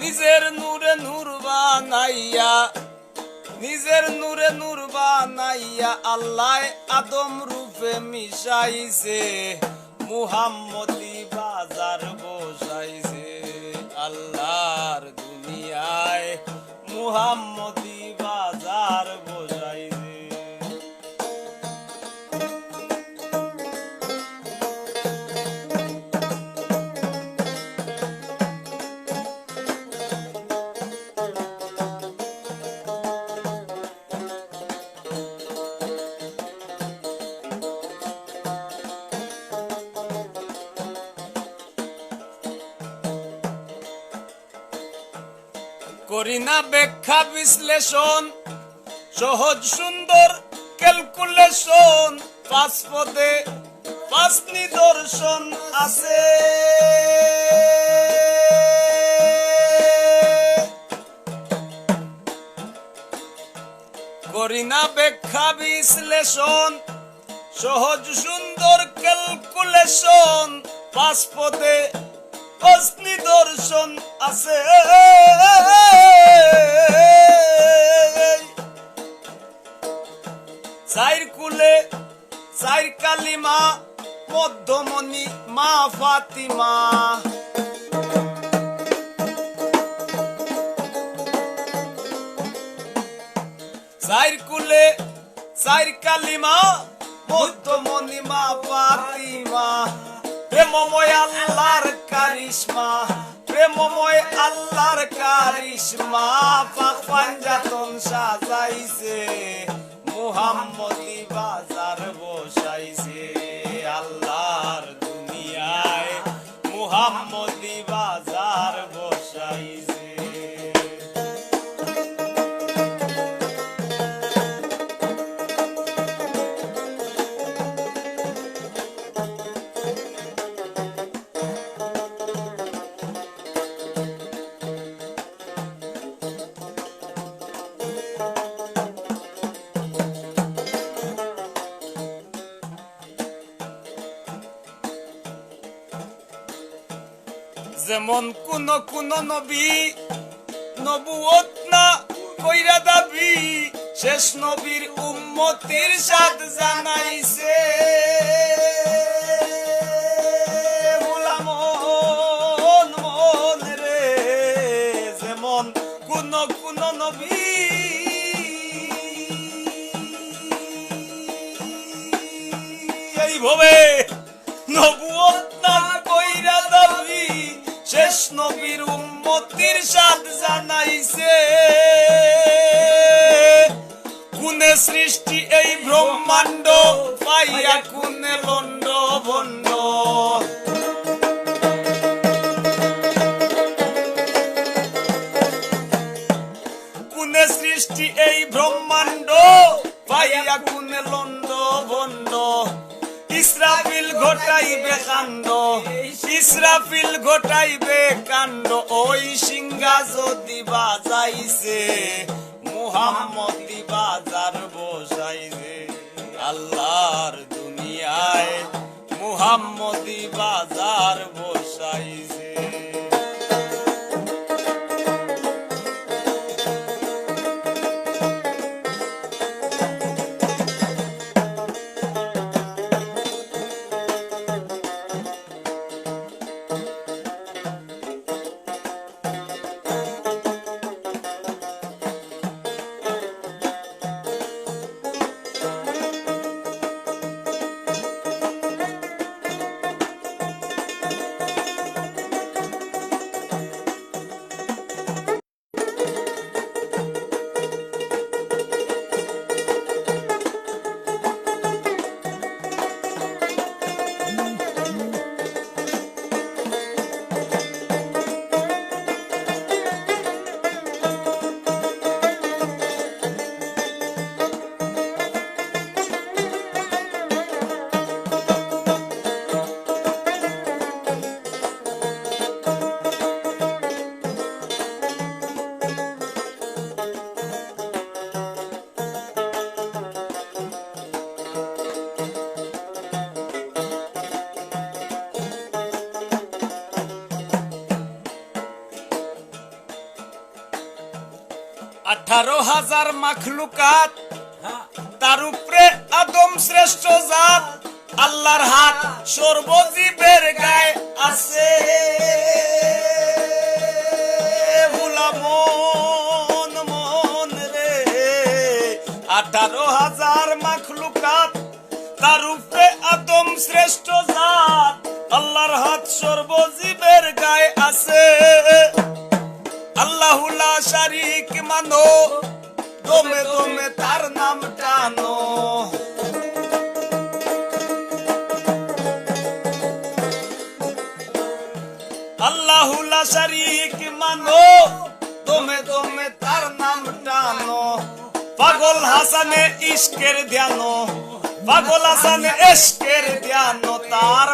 নিজের নূরে নূর বানাইয়া নিজের নূরে নূর বানাইয়া আল্লাহ আদম রূপে মিশাইছে মুহাম্মদি বাজার বসাইছে আল্লাহর দুনিয়ায় মুহাম্মদি করি না ব্যাখ্যা বিশ্লেষণ। সহজ, সুন্দর ক্যালকুলেশন পাঁচ পদে পাঁচ নিদর্শন আছে। করি না ব্যাখ্যা বিশ্লেষণ। সহজ, সুন্দর ক্যালকুলেশন পাঁচ পদে পাঁচ নিদর্শন আছে। চাইর কুলে, চাইর কালিমা, মধ্যমণি মা ফাতিমা। চাইর কুলে, চাইর কালিমা, মধ্যমণি মা ফাতিমা। প্রেমময় আল্লাহর কারিশমা প্রেমময় আল্লাহর কারিশমা পাক পাঞ্জাতন সাজাইছে মুহাম্মদি যেমন কোন কোন নবী নবুয়ত না কইরা দাবি, শেষ নবীর উম্মতির সাথ জানাইছে। এইভাবে নবুয়ত নবীর উম্মতির সাথ জানাইছে। কুনে সৃষ্টি এই ব্রহ্মাণ্ড ঘটাইবে কাণ্ড। ইসরাফিল ঘটাইবে কাণ্ড। ওই সিংহা যদি বাজাইছে, মুহাম্মদি বাজার বসাইছে। আল্লাহর দুনিয়ায় মুহাম্মদি বাজার বসাইছে। আঠারো হাজার মাখলুকাত, তার উপরে আদম শ্রেষ্ঠ জাত, আল্লাহর হাত সর্বজীবের গায়ে আছে। মন মন রে, আঠারো হাজার মাখলুকাত, তার উপরে আদম শ্রেষ্ঠ জাত, আল্লাহর হাত সর্বজীবের গায়ে আছে। আল্লাহুল্লাহ শারিক মানো। দমে দমে তার নাম টানো। আল্লাহুল্লাহ শারিক মানো। দমে দমে তার নাম টানো। পাগল হাসানে ইশকের ধ্যানো। পাগল হাসানে ইশকের ধ্যানো। তার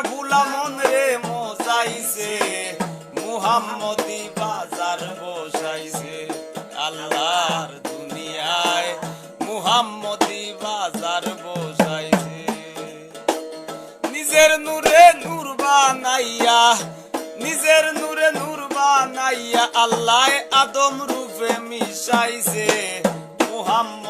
বানাইয়া নিজের নূরে নূর বানাইয়া আল্লাহ আদম রূপে মিশাইছে। মুহাম্মদ